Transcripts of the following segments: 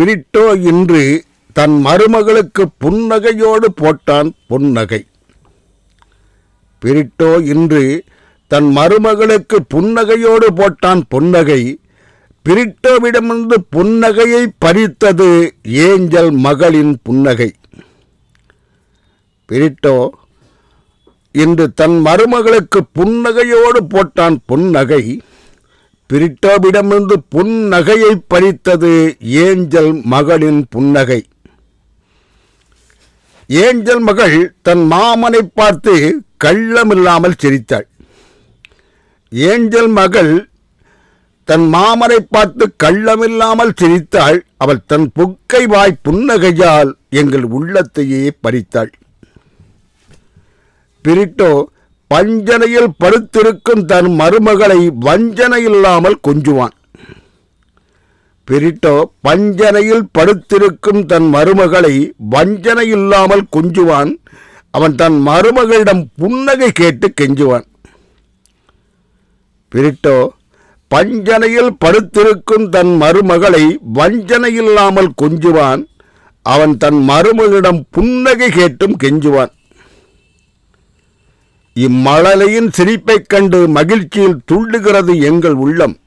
பிரிட்டோ இன்று தன் மருமகளுக்கு புன்னகையோடு போட்டான் புன்னகை. பிரிட்டோ இன்று தன் மருமகளுக்கு புன்னகையோடு போட்டான் புன்னகை. பிரிட்டோவிடமிருந்து புன்னகையை பறித்தது ஏஞ்சல் மகளின் புன்னகை. பிரிட்டோ இன்று தன் மருமகளுக்கு புன்னகையோடு போட்டான் புன்னகை. பிரிட்டோவிடமிருந்து புன்னகையை பறித்தது ஏஞ்சல் மகளின் புன்னகை. ஏஞ்சல் மகள் தன் மாமனை பார்த்து கள்ளமில்லாமல் சிரித்தாள். ஏஞ்சல் மகள் தன் மாமனை பார்த்து கள்ளமில்லாமல் சிரித்தாள். அவள் தன் புக்கை வாய் புன்னகையால் எங்கள் உள்ளத்தையே பறித்தாள். பிரிட்டோ பஞ்சனையில் படுத்திருக்கும் தன் மருமகளை வஞ்சனை இல்லாமல் கொஞ்சுவான். பிரிட்டோ பஞ்சனையில் படுத்திருக்கும் தன் மருமகளை வஞ்சனை இல்லாமல் கொஞ்சுவான். அவன் தன் மருமகளிடம் புன்னகை கேட்டு கெஞ்சுவான். பிரிட்டோ பஞ்சனையில் படுத்திருக்கும் தன் மருமகளை வஞ்சனை இல்லாமல் கொஞ்சுவான். அவன் தன் மருமகளிடம் புன்னகை கேட்டும் கெஞ்சுவான். இம்மழலையின் சிரிப்பைக் கண்டு மகிழ்ச்சியில் துள்ளுகிறது எங்கள் உள்ளம்.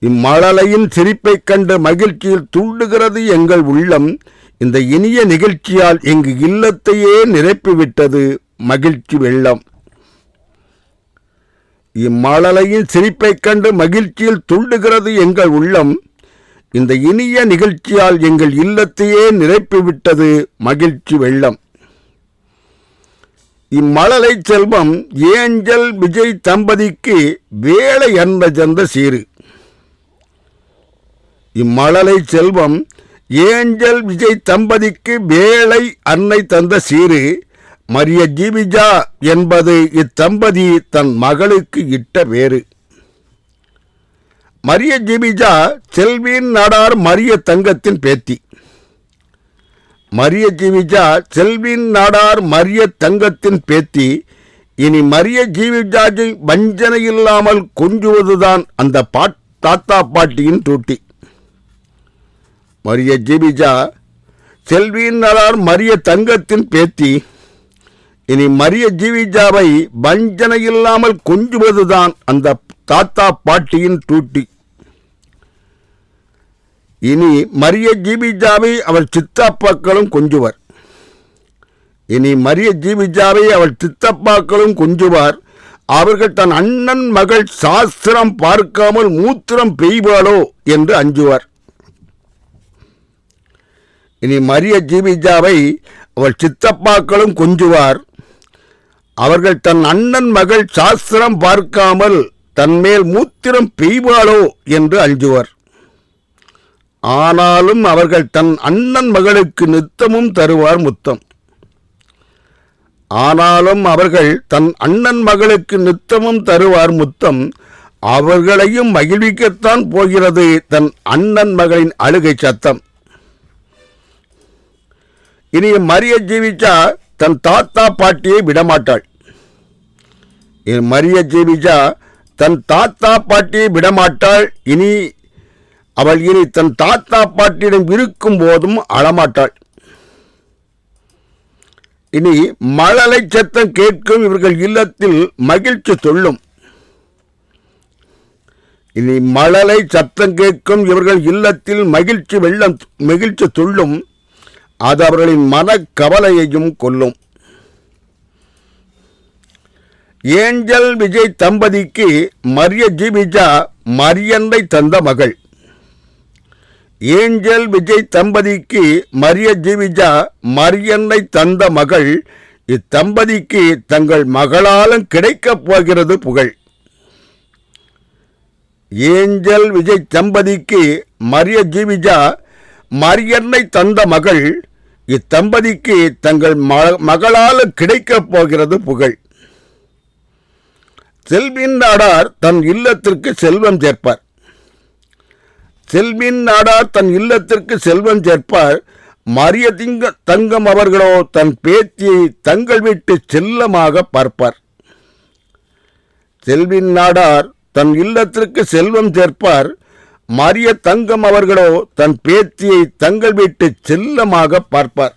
இம்மழலையின் சிரிப்பைக் கண்டு மகிழ்ச்சியில் துள்ளுகிறது எங்கள் உள்ளம். இந்த இனிய நிகழ்ச்சியால் எங்கு இல்லத்தையே நிரப்பிவிட்டது மகிழ்ச்சி வெள்ளம். இம்மழலையின் சிரிப்பைக் கண்டு மகிழ்ச்சியில் துள்ளுகிறது எங்கள் உள்ளம். இந்த இனிய நிகழ்ச்சியால் எங்கள் இல்லத்தையே நிரப்பிவிட்டது மகிழ்ச்சி வெள்ளம். இம்மழலை செல்வம் ஏஞ்சல் விஜய் தம்பதிக்கு வேலை அன்ப சென்ற சீரு. இம்மழலை செல்வம் ஏஞ்சல் விஜய் தம்பதிக்கு வேலை அன்னை தந்த சீரு. மரிய ஜீவிஜா என்பது இத்தம்பதி தன் மகளுக்கு இட்ட வேறு. மரிய ஜீவிஜா செல்வியின் நாடார் மரிய தங்கத்தின் பேத்தி. மரிய ஜீவிஜா செல்வின் நாடார் மரிய தங்கத்தின் பேத்தி. இனி மரிய ஜீவிஜாஜை வஞ்சனை இல்லாமல் கொஞ்சுவதுதான் அந்த பாட் தாத்தா பாட்டியின் டூட்டி மரிய ஜீவிஜா செல்வியின் நாடார் மரிய தங்கத்தின் பேத்தி. இனி மரிய ஜீவிஜாவை வஞ்சனை இல்லாமல் கொஞ்சுவதுதான் அந்த தாத்தா பாட்டியின் டூட்டி இனி மரிய ஜீபிஜாவை அவள் சித்தப்பாக்களும் கொஞ்சுவர். இனி மரிய ஜீபிஜாவை அவள் சித்தப்பாக்களும் கொஞ்சுவார். அவர்கள் தன் அண்ணன் மகள் சாஸ்திரம் பார்க்காமல் மூத்திரம் பெய்வாளோ என்று அஞ்சுவார். இனி மரிய ஜீவிஜாவை அவள் சித்தப்பாக்களும் கொஞ்சுவார். அவர்கள் தன் அண்ணன் மகள் சாஸ்திரம் பார்க்காமல் தன்மேல் மூத்திரம் பெய்வாளோ என்று அஞ்சுவர். ஆனாலும் அவர்கள் தன் அண்ணன் மகளுக்கு நித்தமும் தருவார் முத்தம். ஆனாலும் அவர்கள் தன் அண்ணன் மகளுக்கு நித்தமும் தருவார் முத்தம் அவர்களையும் மகிழ்விக்கத்தான் போகிறது தன் அண்ணன் மகளின் அழுகை சத்தம். இனி மரிய ஜீவிச்சா தன் தாத்தா பாட்டியை விடமாட்டாள். மரிய ஜீவிச்சா தன் தாத்தா பாட்டியை விடமாட்டாள். இனி அவள் இனி தன் தாத்தா பாட்டியிடம் இருக்கும் போதும் அழமாட்டாள். இனி மழலை சத்தம் கேட்கும் இவர்கள் இல்லத்தில் மகிழ்ச்சி சொல்லும். இனி மழலை சத்தம் கேட்கும் இவர்கள் இல்லத்தில் மகிழ்ச்சி வெள்ளம் மகிழ்ச்சி துள்ளும் அது அவர்களின் மனக்கவலையையும் கொல்லும். ஏஞ்சல் விஜய் தம்பதிக்கு மரிய ஜீவிஜா மரியன்னை தந்த மகள். ஏஞ்சல் விஜய் தம்பதிக்கு மரிய ஜீவிஜா மரியன்னை தந்த மகள் இத்தம்பதிக்கு தங்கள் மகளாலும் கிடைக்கப் போகிறது புகழ். ஏஞ்சல் விஜய் தம்பதிக்கு மரிய ஜீவிஜா மரியன்னை தந்த மகள் இத்தம்பதிக்கு தங்கள் ம- மகளால் கிடைக்கப் போகிறது புகழ். செல்வின் நாடார் தன் இல்லத்திற்கு செல்வம் சேர்ப்பார். செல்வின் நாடார் தன் இல்லத்திற்கு செல்வம் சேர்ப்பார் மரிய திங்க தங்கம் அவர்களோ தன் பேத்தியை தங்கள் வீட்டு செல்லமாக பார்ப்பார். செல்வின் நாடார் தன் இல்லத்திற்கு செல்வம் சேர்ப்பார். மரிய தங்கம் அவர்களோ தன் பேத்தியை தங்கள் வீட்டு செல்லமாக பார்ப்பார்.